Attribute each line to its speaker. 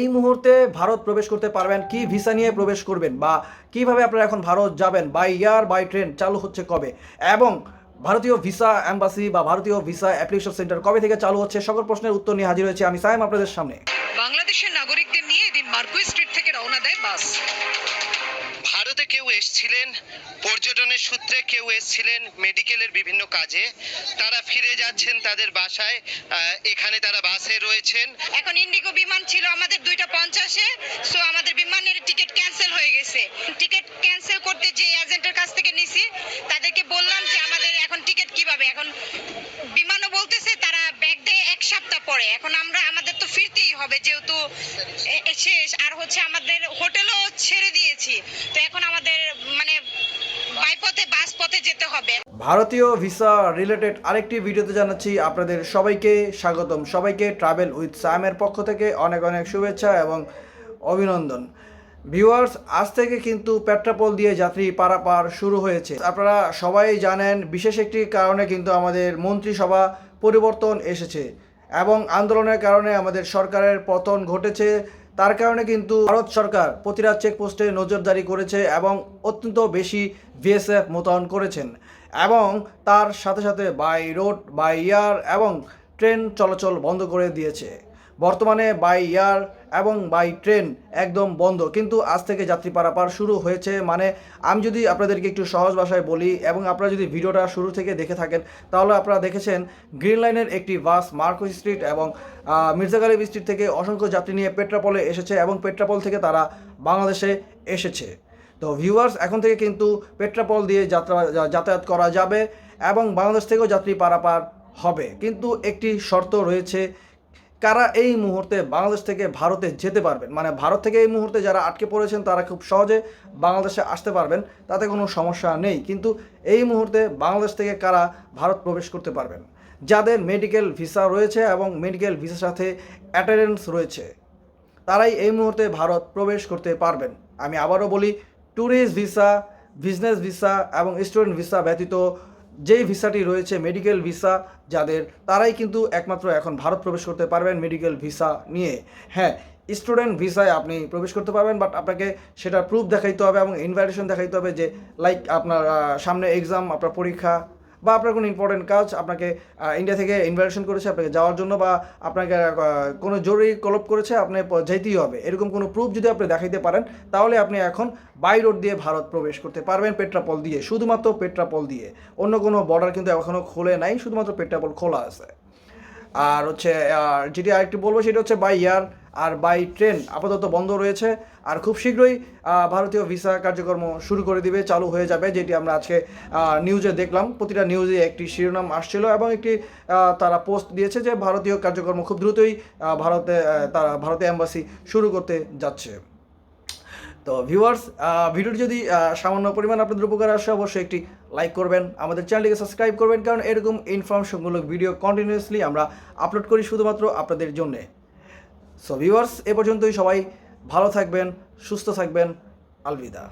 Speaker 1: এই মুহূর্তে ভারত প্রবেশ করতে পারবেন, কি ভিসা নিয়ে প্রবেশ করবেন বা কীভাবে আপনারা এখন ভারত যাবেন বাই এয়ার বাই ট্রেন চালু হচ্ছে কবে? এবং ভারতীয় ভিসা অ্যাম্বাসি বা ভারতীয় ভিসা অ্যাপ্লিকেশন সেন্টার কবে থেকে চালু হচ্ছে? সকল প্রশ্নের উত্তর নিয়ে হাজির হয়েছে আমি সাইম আপনাদের সামনে।
Speaker 2: বাংলাদেশের নাগরিকদের নিয়ে এদিন মার্কুই স্ট্রিট থেকে রওনা দেয় বাস।
Speaker 3: ভারতে কেউ এসছিলেন, পর্যটনের সূত্রে কেউ এসছিলেন মেডিকেলের বিভিন্ন কাজে। তারা ফিরে যাচ্ছেন তাদের বাসায় এখানে তারা বাসে রয়েছেন।
Speaker 2: এখন ইন্ডিগো বিমান ছিল আমাদের দুইটা পঞ্চাশে সো আমাদের বিমানের টিকিট ক্যান্সেল হয়ে গেছে। টিকিট ক্যান্সেল করতে যে এজেন্টের কাছ থেকে নিছি, তাদেরকে বললাম যে আমাদের এখন টিকিট কীভাবে? এখন বিমানও বলতেছে, তারা ব্যাগ দেয় এক সপ্তাহ পরে। এখন আমরা তো ফিরতেই হবে যেহেতু শেষ। আর হচ্ছে আমাদের হোটেলও ছেড়ে দিয়েছি। তো এখন আমাদের মানে বাইপথে বাস পথে যেতে হবে।
Speaker 1: ভারতীয় ভিসা রিলেটেড আরেকটি ভিডিওতে জানাচ্ছি আপনাদের সবাইকে স্বাগতম। সবাইকে ট্রাভেল উইথ সামের পক্ষ থেকে অনেক অনেক শুভেচ্ছা এবং অভিনন্দন। ভিউয়ার্স, আজ থেকে কিন্তু পেট্রাপোল দিয়ে যাত্রী পারাপার শুরু হয়েছে। আপনারা সবাই জানেন, বিশেষ একটি কারণে কিন্তু আমাদের মন্ত্রিসভা পরিবর্তন এসেছে। এবং আন্দোলনের কারণে আমাদের সরকারের পতন ঘটেছে। তার কারণে কিন্তু ভারত সরকার প্রতিটা চেকপোস্টে নজরদারি করেছে এবং অত্যন্ত বেশি বিএসএফ মোতায়েন করেছেন এবং তার সাথে সাথে বাই রোড, বাই এয়ার এবং ট্রেন চলাচল বন্ধ করে দিয়েছে। বর্তমানে বাই এয়ার এবং বাই ট্রেন একদম বন্ধ। কিন্তু আজ থেকে যাত্রী পারাপার শুরু হয়েছে। মানে আমি যদি আপনাদেরকে একটু সহজ ভাষায় বলি এবং আপনারা যদি ভিডিওটা শুরু থেকে দেখে থাকেন, তাহলে আপনারা দেখেছেন গ্রিন লাইনের একটি বাস মার্কো স্ট্রিট এবং মির্জা গালিব স্ট্রিট থেকে অসংখ্য যাত্রী নিয়ে পেট্রাপলে এসেছে এবং পেট্রাপল থেকে তারা বাংলাদেশে এসেছে। তো ভিউয়ার্স এখন থেকে কিন্তু পেট্রাপল দিয়ে যাত্রা, যাতায়াত করা যাবে এবং বাংলাদেশ থেকেও যাত্রী পারাপার হবে। কিন্তু একটি শর্ত রয়েছে কারা এই মুহূর্তে বাংলাদেশ থেকে ভারতে যেতে পারবেন? মানে ভারত থেকে এই মুহূর্তে যারা আটকে পড়েছেন, তারা খুব সহজে বাংলাদেশে আসতে পারবেন, তাতে কোনো সমস্যা নেই। কিন্তু এই মুহূর্তে বাংলাদেশ থেকে কারা ভারত প্রবেশ করতে পারবেন? যাদের মেডিকেল ভিসা রয়েছে এবং মেডিকেল ভিসার সাথে অ্যাটেন্ডেন্স রয়েছে, তারাই এই মুহূর্তে ভারত প্রবেশ করতে পারবেন। আমি আবারও বলি, ট্যুরিস্ট ভিসা, বিজনেস ভিসা এবং স্টুডেন্ট ভিসা ব্যতীত যেই ভিসাটি রয়েছে মেডিকেল ভিসা যাদের, তারাই কিন্তু একমাত্র এখন ভারত প্রবেশ করতে পারবেন মেডিকেল ভিসা নিয়ে। হ্যাঁ স্টুডেন্ট ভিসায় আপনি প্রবেশ করতে পারবেন বাট আপনাকে সেটা প্রুফ দেখাইতে হবে এবং ইনভাইটেশন দেখাইতে হবে যে লাইক আপনার সামনে এক্সাম আপনার পরীক্ষা বা আপনার কোনো ইম্পর্টেন্ট কাজ আপনাকে ইন্ডিয়া থেকে ইনভাইটেশন করেছে, আপনাকে যাওয়ার জন্য বা আপনাকে কোনো জরুরি কলপ করেছে, আপনি যেতেই হবে। এরকম কোনো প্রুফ যদি আপনি দেখাইতে পারেন, তাহলে আপনি এখন বাই রোড দিয়ে ভারত প্রবেশ করতে পারবেন পেট্রাপল দিয়ে, শুধুমাত্র পেট্রাপল দিয়ে। অন্য কোনো বর্ডার কিন্তু এখনও খোলে নাই, শুধুমাত্র পেট্রাপল খোলা আছে। আর হচ্ছে আর যেটি আরেকটি বলব, সেটা হচ্ছে বাই এয়ার আর বাই ট্রেন আপাতত বন্ধ রয়েছে। আর খুব শীঘ্রই ভারতীয় ভিসা কার্যক্রম শুরু করে দিবে, চালু হয়ে যাবে, যেটি আমরা আজকে নিউজে দেখলাম। প্রতিটা নিউজে একটি শিরোনাম আসছিল এবং একটি তারা পোস্ট দিয়েছে যে ভারতীয় কার্যক্রম খুব দ্রুতই ভারতে তারা ভারতীয় অ্যাম্বাসি শুরু করতে যাচ্ছে। তো ভিউয়ার্স ভিডিওটি যদি সামান্য পরিমাণ আপনাদের উপকার আসে, অবশ্যই একটি লাইক করবেন, আমাদের চ্যানেলটিকে সাবস্ক্রাইব করবেন, কারণ এরকম ইনফরমেশনমূলক ভিডিও কন্টিনিউয়াসলি আমরা আপলোড করি শুধুমাত্র আপনাদের জন্যে। সো ভিউয়ার্স এ পর্যন্তই সবাই ভালো থাকবেন সুস্থ থাকবেন আলবিদা।